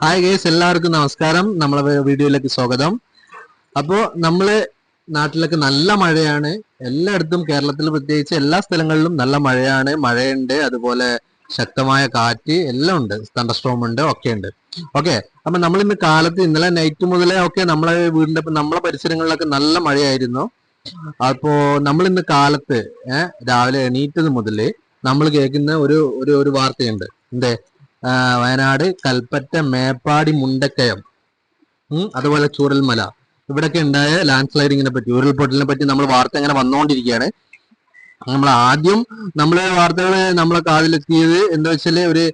Hi guys എല്ലാവർക്കും നമസ്കാരം. നമ്മളെ വീഡിയോയിലേക്ക് സ്വാഗതം. അപ്പോ നമ്മൾ നാട്ടിലൊക്കെ നല്ല മഴയാണ്. എല്ലായിടത്തും കേരളത്തിൽ പ്രത്യേകിച്ച് എല്ലാ സ്ഥലങ്ങളിലും നല്ല മഴയാണ്. മഴയുണ്ട് അതുപോലെ ശക്തമായ കാറ്റ് എല്ലാം ഉണ്ട്. തണ്ടർസ്ട്രോം ഉണ്ട് ഒക്കെ ഉണ്ട്. ഓക്കെ അപ്പൊ നമ്മൾ ഇന്ന് കാലത്ത് ഇന്നലെ നൈറ്റ് മുതലേ ഒക്കെ നമ്മളെ വീടിന്റെ നമ്മളെ പരിസരങ്ങളിലൊക്കെ നല്ല മഴയായിരുന്നു. അപ്പോ നമ്മൾ ഇന്ന് കാലത്ത് രാവിലെ എണീറ്റത് മുതൽ നമ്മൾ കേൾക്കുന്ന ഒരു ഒരു വാർത്തയുണ്ട്. എന്തേ? വയനാട് കൽപ്പറ്റ മേപ്പാടി മുണ്ടക്കയം. അതുപോലെ ചൂരൽമല. ഇവിടൊക്കെ ഉണ്ടായ ലാൻഡ് സ്ലൈഡിങ്ങിനെ പറ്റി ഉരുൾപൊട്ടലിനെ പറ്റി നമ്മൾ വാർത്ത ഇങ്ങനെ വന്നുകൊണ്ടിരിക്കുകയാണ് നമ്മൾ ആദ്യം നമ്മളെ വാർത്തകൾ നമ്മളെ കാതിലെത്തിയത് എന്താ വെച്ചാൽ ഒരു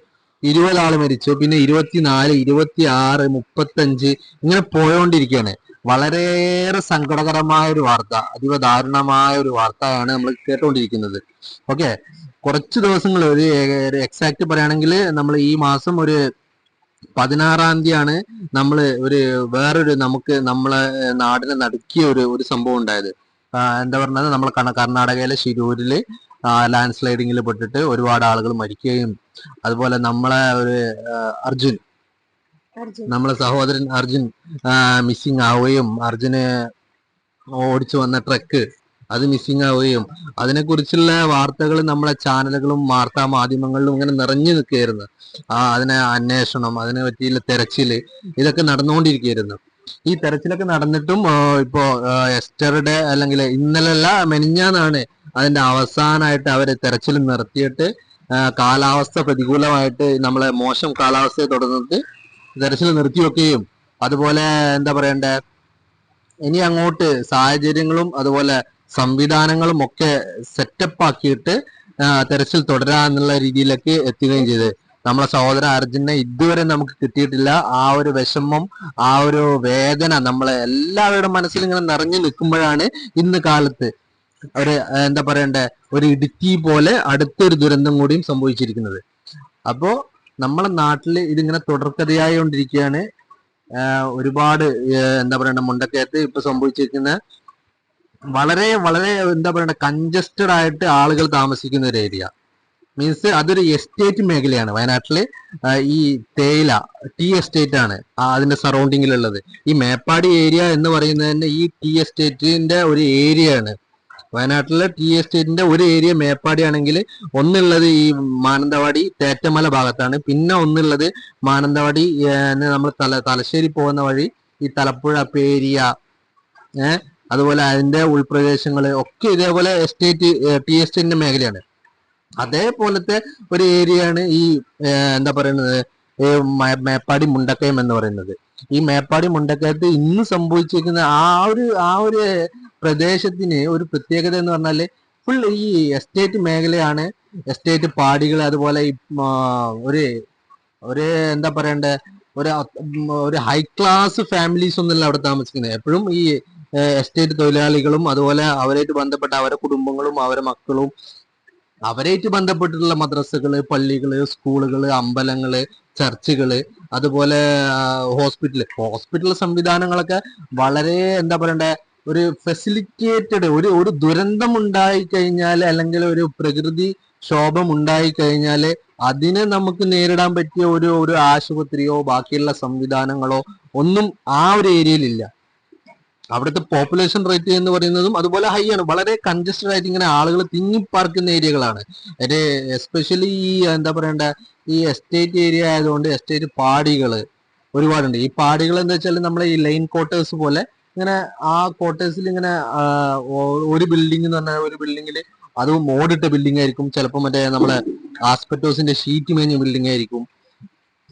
ഇരുപത് ആൾ മരിച്ചു. പിന്നെ ഇരുപത്തിനാല് ഇരുപത്തി ആറ് മുപ്പത്തഞ്ച് ഇങ്ങനെ പോയോണ്ടിരിക്കുകയാണ് വളരെയേറെ സങ്കടകരമായ ഒരു വാർത്ത അതീവ ദാരുണമായ ഒരു വാർത്തയാണ് നമ്മൾ കേട്ടുകൊണ്ടിരിക്കുന്നത് ഓക്കെ? കുറച്ച് ദിവസങ്ങൾ ഒരു എക്സാക്ട് പറയുകയാണെങ്കിൽ നമ്മൾ ഈ മാസം ഒരു പതിനാറാം തീയതിയാണ് നമ്മൾ ഒരു വേറൊരു നമുക്ക് നമ്മളെ നാടിനെ നടുക്കിയ ഒരു ഒരു സംഭവം ഉണ്ടായത്. എന്താ പറഞ്ഞത്? നമ്മൾ കർണാടകയിലെ ശിരൂരിൽ ലാൻഡ് സ്ലൈഡിങ്ങിൽ പെട്ടിട്ട് ഒരുപാട് ആളുകൾ മരിക്കുകയും അതുപോലെ നമ്മളെ ഒരു അർജുൻ നമ്മളെ സഹോദരൻ അർജുൻ മിസ്സിങ് ആവുകയും അർജുന് ഓടിച്ചു വന്ന ട്രക്ക് അത് മിസ്സിങ് ആവുകയും അതിനെക്കുറിച്ചുള്ള വാർത്തകൾ നമ്മളെ ചാനലുകളും വാർത്താ മാധ്യമങ്ങളിലും ഇങ്ങനെ നിറഞ്ഞു നിൽക്കുകയായിരുന്നു. ആ അതിനെ അന്വേഷണം അതിനെ പറ്റിയുള്ള തെരച്ചിൽ ഇതൊക്കെ നടന്നുകൊണ്ടിരിക്കുകയായിരുന്നു. ഈ തെരച്ചിലൊക്കെ നടന്നിട്ടും ഇപ്പോ എസ്റ്ററുടെ അല്ലെങ്കിൽ ഇന്നലല്ല മെനിഞ്ഞാന്നാണ് അതിന്റെ അവസാനമായിട്ട് അവരെ തെരച്ചിൽ നിർത്തിയിട്ട് കാലാവസ്ഥ പ്രതികൂലമായിട്ട് നമ്മളെ മോശം കാലാവസ്ഥയെ തുടർന്നിട്ട് തെരച്ചിൽ നിർത്തിവെക്കുകയും അതുപോലെ എന്താ പറയണ്ടേ ഇനി അങ്ങോട്ട് സാഹചര്യങ്ങളും അതുപോലെ സംവിധാനങ്ങളും ഒക്കെ സെറ്റപ്പ് ആക്കിയിട്ട് തെരച്ചിൽ തുടരാ എന്നുള്ള രീതിയിലേക്ക് എത്തുകയും ചെയ്ത്. നമ്മളെ സഹോദര അർജുനെ ഇതുവരെ നമുക്ക് കിട്ടിയിട്ടില്ല. ആ ഒരു വിഷമം ആ ഒരു വേദന നമ്മളെ എല്ലാവരുടെ മനസ്സിൽ ഇങ്ങനെ നിറഞ്ഞു നിൽക്കുമ്പോഴാണ് ഇന്ന് കാലത്ത് ഒരു എന്താ പറയണ്ടേ ഒരു ഇടുക്കി പോലെ അടുത്തൊരു ദുരന്തം കൂടിയും സംഭവിച്ചിരിക്കുന്നത്. അപ്പോ നമ്മളെ നാട്ടിൽ ഇതിങ്ങനെ തുടർക്കഥയായി കൊണ്ടിരിക്കുകയാണ്. ഒരുപാട് എന്താ പറയണ്ട മുണ്ടക്കയത്ത് ഇപ്പൊ സംഭവിച്ചിരിക്കുന്ന വളരെ വളരെ എന്താ പറയണ്ട കൺജസ്റ്റഡ് ആയിട്ട് ആളുകൾ താമസിക്കുന്ന ഒരു ഏരിയ മീൻസ് അതൊരു എസ്റ്റേറ്റ് മേഖലയാണ്. വയനാട്ടിലെ ഈ തേയില ടീ എസ്റ്റേറ്റ് ആണ് അതിന്റെ സറൗണ്ടിങ്ങിലുള്ളത് ഈ മേപ്പാടി ഏരിയ എന്ന് പറയുന്നത് തന്നെ ഈ ടീ എസ്റ്റേറ്റിന്റെ ഒരു ഏരിയ ആണ് വയനാട്ടിലെ ടീ എസ്റ്റേറ്റിന്റെ ഒരു ഏരിയ മേപ്പാടി ആണെങ്കിൽ ഒന്നുള്ളത് ഈ മാനന്തവാടി തേറ്റമല ഭാഗത്താണ്. പിന്നെ ഒന്നുള്ളത് മാനന്തവാടി നമ്മൾ തല തലശ്ശേരി പോകുന്ന വഴി ഈ തലപ്പുഴ പേരിയ ഏഹ് അതുപോലെ അതിന്റെ ഉൾപ്രദേശങ്ങൾ ഒക്കെ ഇതേപോലെ എസ്റ്റേറ്റ് ടി എസ്റ്റേറ്റിന്റെ മേഖലയാണ്. അതേപോലത്തെ ഒരു ഏരിയയാണ് ഈ എന്താ പറയുന്നത് മേപ്പാടി മുണ്ടക്കയം എന്ന് പറയുന്നത്. ഈ മേപ്പാടി മുണ്ടക്കയത്ത് ഇന്ന് സംഭവിച്ചിരിക്കുന്ന ആ ഒരു ആ ഒരു പ്രദേശത്തിന് ഒരു പ്രത്യേകത എന്ന് പറഞ്ഞാൽ ഫുൾ ഈ എസ്റ്റേറ്റ് മേഖലയാണ് എസ്റ്റേറ്റ് പാടികൾ അതുപോലെ ഈ ഒരു ഒരു എന്താ പറയണ്ടേ ഒരു ഒരു ഹൈ ക്ലാസ് ഫാമിലീസ് ഒന്നുമല്ല അവിടെ താമസിക്കുന്നത്. എപ്പോഴും ഈ എസ്റ്റേറ്റ് തൊഴിലാളികളും അതുപോലെ അവരായിട്ട് ബന്ധപ്പെട്ട അവരെ കുടുംബങ്ങളും അവരെ മക്കളും അവരായിട്ട് ബന്ധപ്പെട്ടിട്ടുള്ള മദ്രസകൾ പള്ളികൾ സ്കൂളുകൾ അമ്പലങ്ങൾ ചർച്ചുകൾ അതുപോലെ ഹോസ്പിറ്റൽ ഹോസ്പിറ്റൽ സംവിധാനങ്ങളൊക്കെ വളരെ എന്താ പറയണ്ടേ ഒരു ഫെസിലിറ്റേറ്റഡ് ഒരു ഒരു ദുരന്തം ഉണ്ടായി കഴിഞ്ഞാൽ അല്ലെങ്കിൽ ഒരു പ്രകൃതി ക്ഷോഭം ഉണ്ടായി കഴിഞ്ഞാൽ അതിനെ നമുക്ക് നേരിടാൻ പറ്റിയ ഒരു ഒരു ആശുപത്രിയോ ബാക്കിയുള്ള സംവിധാനങ്ങളോ ഒന്നും ആ ഒരു ഏരിയയിലില്ല അവിടുത്തെ പോപ്പുലേഷൻ റേറ്റ് എന്ന് പറയുന്നതും അതുപോലെ ഹൈ ആണ്. വളരെ കൺജസ്റ്റഡ് ആയിട്ട് ഇങ്ങനെ ആളുകൾ തിങ്ങിപ്പാർക്കുന്ന ഏരിയകളാണ് അതിന്റെ എസ്പെഷ്യലി ഈ എന്താ പറയണ്ട ഈ എസ്റ്റേറ്റ് ഏരിയ ആയതുകൊണ്ട് എസ്റ്റേറ്റ് പാടികൾ ഒരുപാടുണ്ട്. ഈ പാടികൾ എന്ന് വെച്ചാൽ നമ്മളെ ഈ ലൈൻ ക്വാർട്ടേഴ്സ് പോലെ ഇങ്ങനെ ആ ക്വാർട്ടേഴ്സിൽ ഇങ്ങനെ ഒരു ബിൽഡിംഗ് എന്ന് പറഞ്ഞാൽ ഒരു ബിൽഡിങ്ങിൽ അത് മോഡിട്ട ബിൽഡിംഗ് ആയിരിക്കും. ചിലപ്പോൾ മറ്റേ നമ്മളെ ആസ്പെറ്റോസിന്റെ ഷീറ്റ് മേഞ്ഞ ബിൽഡിംഗ് ആയിരിക്കും.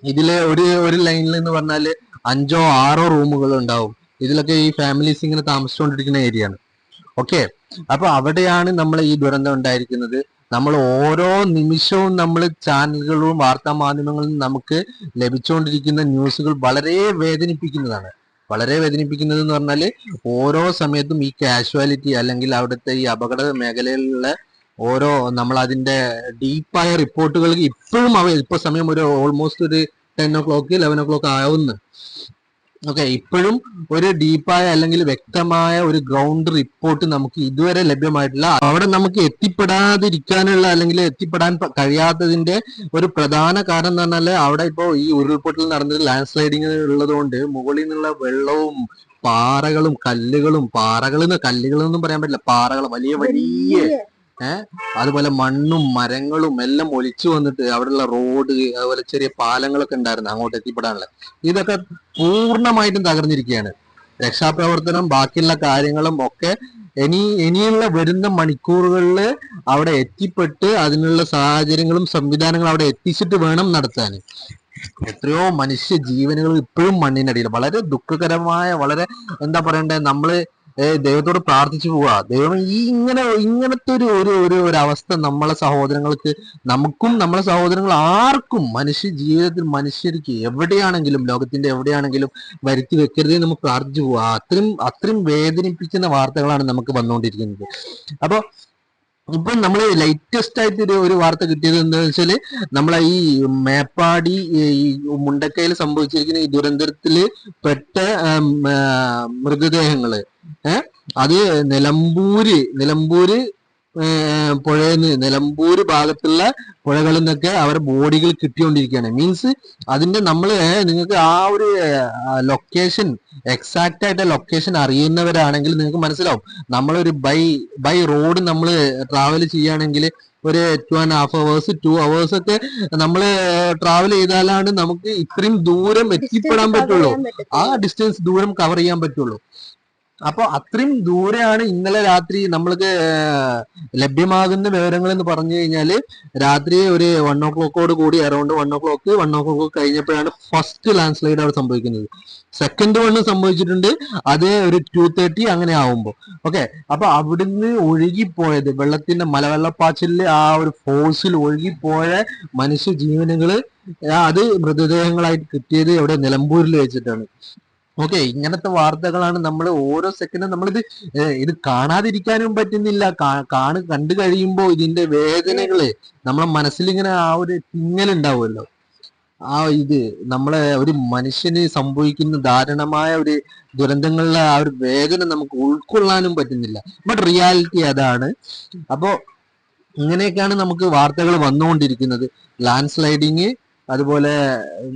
ഇതിലെ ഒരു ഒരു ലൈനിൽ എന്ന് പറഞ്ഞാൽ അഞ്ചോ ആറോ റൂമുകൾ ഉണ്ടാവും. ഇതിലൊക്കെ ഈ ഫാമിലീസ് ഇങ്ങനെ താമസിച്ചുകൊണ്ടിരിക്കുന്ന ഏരിയ ആണ്. ഓക്കെ അപ്പൊ അവിടെയാണ് നമ്മൾ ഈ ദുരന്തം ഉണ്ടായിരിക്കുന്നത്. നമ്മൾ ഓരോ നിമിഷവും നമ്മൾ ചാനലുകളും വാർത്താ മാധ്യമങ്ങളും നമുക്ക് ലഭിച്ചുകൊണ്ടിരിക്കുന്ന ന്യൂസുകൾ വളരെ വേദനിപ്പിക്കുന്നതാണ്. വളരെ വേദനിപ്പിക്കുന്നത് എന്ന് പറഞ്ഞാൽ ഓരോ സമയത്തും ഈ കാഷ്വാലിറ്റി അല്ലെങ്കിൽ അവിടുത്തെ ഈ അപകട മേഖലയിലുള്ള ഓരോ നമ്മൾ അതിന്റെ ഡീപ്പായ റിപ്പോർട്ടുകൾ ഇപ്പോഴും അവ ഇപ്പൊ സമയം ഒരു ഓൾമോസ്റ്റ് ഒരു ten o'clock eleven o'clock ആവുന്നു. ഓക്കെ ഇപ്പോഴും ഒരു ഡീപ്പായ അല്ലെങ്കിൽ വ്യക്തമായ ഒരു ഗ്രൗണ്ട് റിപ്പോർട്ട് നമുക്ക് ഇതുവരെ ലഭ്യമായിട്ടില്ല. അവിടെ നമുക്ക് എത്തിപ്പെടാതിരിക്കാനുള്ള അല്ലെങ്കിൽ എത്തിപ്പെടാൻ കഴിയാത്തതിന്റെ ഒരു പ്രധാന കാരണം എന്ന് പറഞ്ഞാൽ അവിടെ ഇപ്പോ ഈ ഉരുൾപൊട്ടൽ നടന്നത് ലാൻഡ് സ്ലൈഡിങ് ഉള്ളത് കൊണ്ട് മുകളിൽ നിന്നുള്ള വെള്ളവും പാറകളും കല്ലുകളും പാറകളിൽ നിന്ന് കല്ലുകളൊന്നും പറയാൻ പറ്റില്ല. പാറകൾ വലിയ വലിയ അതുപോലെ മണ്ണും മരങ്ങളും എല്ലാം ഒലിച്ചു വന്നിട്ട് അവിടെയുള്ള റോഡ് അതുപോലെ ചെറിയ പാലങ്ങളൊക്കെ ഉണ്ടായിരുന്നു അങ്ങോട്ട് എത്തിപ്പെടാനുള്ള. ഇതൊക്കെ പൂർണമായിട്ടും തകർന്നിരിക്കുകയാണ്. രക്ഷാപ്രവർത്തനം ബാക്കിയുള്ള കാര്യങ്ങളും ഒക്കെ ഇനി ഇനിയുള്ള വരുന്ന മണിക്കൂറുകളിൽ അവിടെ എത്തിപ്പെട്ട് അതിനുള്ള സാഹചര്യങ്ങളും സംവിധാനങ്ങളും അവിടെ എത്തിച്ചിട്ട് വേണം നടത്താൻ. എത്രയോ മനുഷ്യ ജീവനുകൾ ഇപ്പോഴും മണ്ണിനടിയിൽ. വളരെ ദുഃഖകരമായ വളരെ എന്താ പറയണ്ടേ? നമ്മൾ ദൈവത്തോട് പ്രാർത്ഥിച്ചു പോവുക ദൈവം ഈ ഇങ്ങനെ ഇങ്ങനത്തെ ഒരു ഒരു ഒരു ഒരു അവസ്ഥ നമ്മളെ സഹോദരങ്ങൾക്ക് നമുക്കും നമ്മളെ സഹോദരങ്ങൾ ആർക്കും മനുഷ്യ ജീവിതത്തിൽ മനുഷ്യർക്ക് എവിടെയാണെങ്കിലും ലോകത്തിന്റെ എവിടെയാണെങ്കിലും വരുത്തി വെക്കരുതേ നമ്മൾ പ്രാർത്ഥിച്ചു പോവാ. അത്രയും അത്രയും വേദനിപ്പിക്കുന്ന വാർത്തകളാണ് നമുക്ക് വന്നുകൊണ്ടിരിക്കുന്നത്. അപ്പൊ ഇപ്പൊ നമ്മൾ ലേറ്റസ്റ്റ് ആയിട്ട് ഒരു വാർത്ത കിട്ടിയത് എന്താണെന്ന് വെച്ചാൽ നമ്മളെ ഈ മേപ്പാടി ഈ മുണ്ടക്കയിൽ സംഭവിച്ചിരിക്കുന്ന ഈ ദുരന്തത്തിൽ പെട്ട മൃതദേഹങ്ങൾ. ഏഹ് അത് നിലമ്പൂര് നിലമ്പൂര് ഏർ പുഴയെന്ന് നിലമ്പൂര് ഭാഗത്തുള്ള പുഴകളിൽ നിന്നൊക്കെ അവരുടെ ബോഡികൾ കിട്ടിക്കൊണ്ടിരിക്കുകയാണ്. മീൻസ് അതിന്റെ നമ്മൾ നിങ്ങൾക്ക് ആ ഒരു ലൊക്കേഷൻ എക്സാക്റ്റ് ആയിട്ട് ലൊക്കേഷൻ അറിയുന്നവരാണെങ്കിൽ നിങ്ങൾക്ക് മനസ്സിലാവും. നമ്മളൊരു ബൈ ബൈ റോഡ് നമ്മൾ ട്രാവൽ ചെയ്യുകയാണെങ്കിൽ ഒരു two and half hours two hours ഒക്കെ നമ്മൾ ട്രാവൽ ചെയ്താലാണ് നമുക്ക് ഇത്രയും ദൂരം എത്തിപ്പെടാൻ പറ്റുള്ളൂ. ആ ഡിസ്റ്റൻസ് ദൂരം കവർ ചെയ്യാൻ പറ്റുള്ളൂ. അപ്പൊ അത്രയും ദൂരെയാണ് ഇന്നലെ രാത്രി നമ്മൾക്ക് ലഭ്യമാകുന്ന വിവരങ്ങൾ എന്ന് പറഞ്ഞു കഴിഞ്ഞാൽ രാത്രി ഒരു വൺ ഓ ക്ലോക്കോട് കൂടി around one o'clock one o'clock കഴിഞ്ഞപ്പോഴാണ് ഫസ്റ്റ് ലാൻഡ് സ്ലൈഡ് അവിടെ സംഭവിക്കുന്നത്. സെക്കൻഡ് വണ്ണ് സംഭവിച്ചിട്ടുണ്ട്. അത് ഒരു ടു തേർട്ടി അങ്ങനെ ആവുമ്പോൾ ഓക്കെ അപ്പൊ അവിടുന്ന് ഒഴുകിപ്പോയത് വെള്ളത്തിന്റെ മലവെള്ളപ്പാച്ചിലെ ആ ഒരു ഫോഴ്സിൽ ഒഴുകിപ്പോയ മനുഷ്യ ജീവനുകൾ അത് മൃതദേഹങ്ങളായിട്ട് കിട്ടിയത് ഇവിടെ നിലമ്പൂരിൽ വെച്ചിട്ടാണ്. ഓക്കെ ഇങ്ങനത്തെ വാർത്തകളാണ് നമ്മൾ ഓരോ സെക്കൻഡും നമ്മളിത് ഇത് കാണാതിരിക്കാനും പറ്റുന്നില്ല. കാണു കണ്ടു കഴിയുമ്പോൾ ഇതിന്റെ വേദനകൾ നമ്മളെ മനസ്സിൽ ഇങ്ങനെ ആ ഒരു തിങ്ങൽ ഉണ്ടാവുമല്ലോ. ആ ഇത് നമ്മളെ ഒരു മനുഷ്യന് സംഭവിക്കുന്ന ദാരുണമായ ഒരു ദുരന്തങ്ങളിലെ ആ ഒരു വേദന നമുക്ക് ഉൾക്കൊള്ളാനും പറ്റുന്നില്ല. ബട്ട് റിയാലിറ്റി അതാണ്. അപ്പോ ഇങ്ങനെയൊക്കെയാണ് നമുക്ക് വാർത്തകൾ വന്നുകൊണ്ടിരിക്കുന്നത്. ലാൻഡ് സ്ലൈഡിങ് അതുപോലെ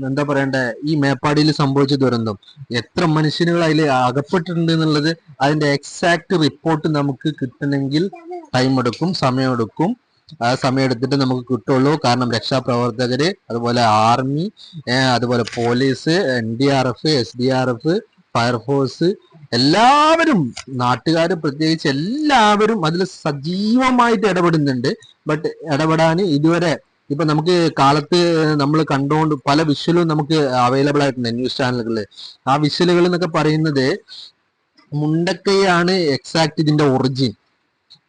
എന്താ പറയണ്ടേ ഈ മേപ്പാടിയിൽ സംഭവിച്ച ദുരന്തം. എത്ര മനുഷ്യനുകൾ അതിൽ അകപ്പെട്ടിട്ടുണ്ട് എന്നുള്ളത് അതിന്റെ എക്സാക്ട് റിപ്പോർട്ട് നമുക്ക് കിട്ടണമെങ്കിൽ ടൈം എടുക്കും സമയമെടുക്കും. ആ സമയം എടുത്തിട്ട് നമുക്ക് കിട്ടുള്ളൂ. കാരണം രക്ഷാപ്രവർത്തകര് അതുപോലെ ആർമി അതുപോലെ police N D R F S D R F fire force എല്ലാവരും നാട്ടുകാർ പ്രത്യേകിച്ച് എല്ലാവരും അതിൽ സജീവമായിട്ട് ഇടപെടുന്നുണ്ട്. ബട്ട് ഇടപെടാൻ ഇതുവരെ ഇപ്പൊ നമുക്ക് കാലത്ത് നമ്മൾ കണ്ടുകൊണ്ട് പല വിഷ്വലും നമുക്ക് അവൈലബിൾ ആയിട്ടുണ്ട് ന്യൂസ് ചാനലുകളിൽ ആ വിഷ്വലുകൾ എന്നൊക്കെ പറയുന്നത് മുണ്ടക്കയാണ് എക്സാക്ട് ഇതിന്റെ ഒറിജിൻ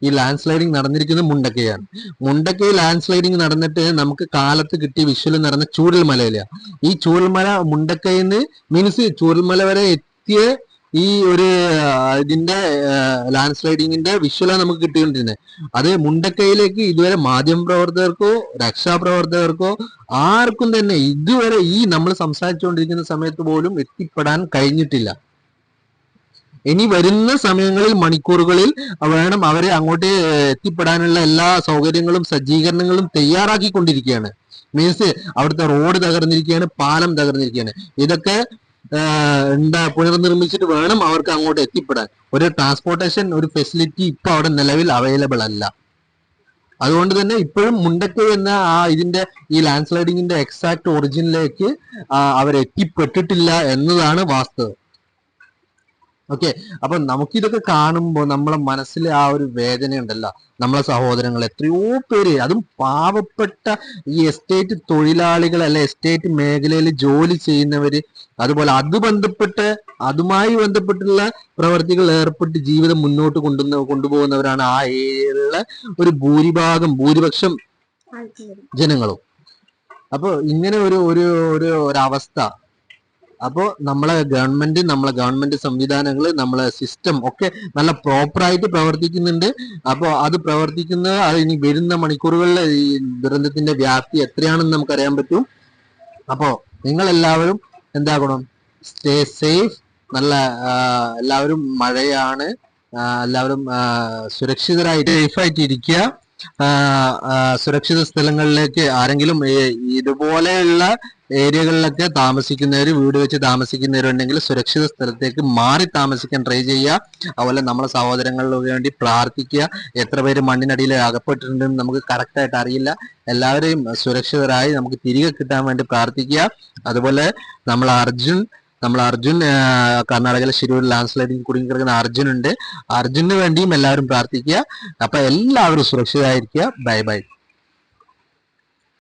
ഈ ലാൻഡ് സ്ലൈഡിങ് നടന്നിരിക്കുന്നത് മുണ്ടക്കയാണ്. മുണ്ടക്കൈ ലാൻഡ് സ്ലൈഡിങ് നടന്നിട്ട് നമുക്ക് കാലത്ത് കിട്ടിയ വിഷ്വൽ നടന്ന ചൂരൽമലയിലാണ് ഈ ചൂരൽമല മുണ്ടക്കൈന്ന് മീൻസ് ചൂരൽമല വരെ എത്തിയ ഈ ഒരു ഇതിന്റെ ലാൻഡ് സ്ലൈഡിങ്ങിന്റെ വിഷ്വലാണ് നമുക്ക് കിട്ടിക്കൊണ്ടിരുന്നത് അത് മുണ്ടക്കൈയിലേക്ക് ഇതുവരെ മാധ്യമ പ്രവർത്തകർക്കോ രക്ഷാപ്രവർത്തകർക്കോ ആർക്കും തന്നെ ഇതുവരെ ഈ നമ്മൾ സംസാരിച്ചുകൊണ്ടിരിക്കുന്ന സമയത്ത് പോലും എത്തിപ്പെടാൻ കഴിഞ്ഞിട്ടില്ല. ഇനി വരുന്ന സമയങ്ങളിൽ മണിക്കൂറുകളിൽ വേണം അവരെ അങ്ങോട്ട് എത്തിപ്പെടാനുള്ള എല്ലാ സൗകര്യങ്ങളും സജ്ജീകരണങ്ങളും തയ്യാറാക്കിക്കൊണ്ടിരിക്കുകയാണ്. മീൻസ് അവിടുത്തെ റോഡ് തകർന്നിരിക്കുകയാണ് പാലം തകർന്നിരിക്കുകയാണ്. ഇതൊക്കെ എന്താ പുനർനിർമ്മിച്ചിട്ട് വേണം അവർക്ക് അങ്ങോട്ട് എത്തിപ്പെടാൻ. ഒരു ട്രാൻസ്പോർട്ടേഷൻ ഒരു ഫെസിലിറ്റി ഇപ്പൊ അവിടെ നിലവിൽ അവൈലബിൾ അല്ല. അതുകൊണ്ട് തന്നെ ഇപ്പോഴും മുണ്ടക്കൈ എന്ന ആ ഇതിന്റെ ഈ ലാൻഡ് സ്ലൈഡിങ്ങിന്റെ എക്സാക്ട് ഒറിജിനിലേക്ക് അവരെത്തിപ്പെട്ടിട്ടില്ല എന്നതാണ് വാസ്തവം. ഓക്കെ അപ്പൊ നമുക്കിതൊക്കെ കാണുമ്പോൾ നമ്മളെ മനസ്സിലെ ആ ഒരു വേദന ഉണ്ടല്ലോ നമ്മളെ സഹോദരങ്ങൾ എത്രയോ പേര് അതും പാവപ്പെട്ട ഈ എസ്റ്റേറ്റ് തൊഴിലാളികൾ അല്ലെ എസ്റ്റേറ്റ് മേഖലയിൽ ജോലി ചെയ്യുന്നവര് അതുപോലെ അത് ബന്ധപ്പെട്ട് അതുമായി ബന്ധപ്പെട്ടുള്ള പ്രവർത്തികൾ ഏർപ്പെട്ട് ജീവിതം മുന്നോട്ട് കൊണ്ടുവന്ന കൊണ്ടുപോകുന്നവരാണ് ആ ഏരിയയിലുള്ള ഒരു ഭൂരിഭാഗം ഭൂരിപക്ഷം ജനങ്ങളും. അപ്പൊ ഇങ്ങനെ ഒരു ഒരു ഒരു ഒരവസ്ഥ അപ്പോൾ നമ്മളെ ഗവൺമെന്റ് നമ്മളെ ഗവൺമെന്റ് സംവിധാനങ്ങൾ നമ്മളെ സിസ്റ്റം ഒക്കെ നല്ല പ്രോപ്പറായിട്ട് പ്രവർത്തിക്കുന്നുണ്ട്. അപ്പോൾ അത് പ്രവർത്തിക്കുന്ന അത് ഇനി വരുന്ന മണിക്കൂറുകളിൽ ഈ ദുരന്തത്തിന്റെ വ്യാപ്തി എത്രയാണെന്ന് നമുക്ക് അറിയാൻ പറ്റും. അപ്പോൾ നിങ്ങൾ എല്ലാവരും എന്താകണം? സ്റ്റേ സേഫ് നല്ല എല്ലാവരും മഴയാണ്. എല്ലാവരും സുരക്ഷിതരായിട്ട് സേഫായിട്ട് ഇരിക്കുക സുരക്ഷിത സ്ഥലങ്ങളിലേക്ക് ആരെങ്കിലും ഇതുപോലെയുള്ള ഏരിയകളിലൊക്കെ താമസിക്കുന്നവർ വീട് വെച്ച് താമസിക്കുന്നവരുണ്ടെങ്കിൽ സുരക്ഷിത സ്ഥലത്തേക്ക് മാറി താമസിക്കാൻ ട്രൈ ചെയ്യുക. അതുപോലെ നമ്മളെ സഹോദരങ്ങൾക്ക് വേണ്ടി പ്രാർത്ഥിക്കുക. എത്ര പേര് മണ്ണിനടിയിൽ അകപ്പെട്ടിട്ടുണ്ടെന്ന് നമുക്ക് കറക്റ്റായിട്ട് അറിയില്ല. എല്ലാവരെയും സുരക്ഷിതരായി നമുക്ക് തിരികെ കിട്ടാൻ വേണ്ടി പ്രാർത്ഥിക്കുക. അതുപോലെ നമ്മൾ അർജുൻ നമ്മൾ അർജുൻ കർണാടകയിലെ ശിരൂർ ലാൻഡ് സ്ലൈഡിൽ കുടുങ്ങി കിടക്കുന്ന അർജുൻ ഉണ്ട് അർജുനു വേണ്ടിയും എല്ലാവരും പ്രാർത്ഥിക്കുക. അപ്പൊ എല്ലാവരും സുരക്ഷിതരായിരിക്കുക. Bye bye.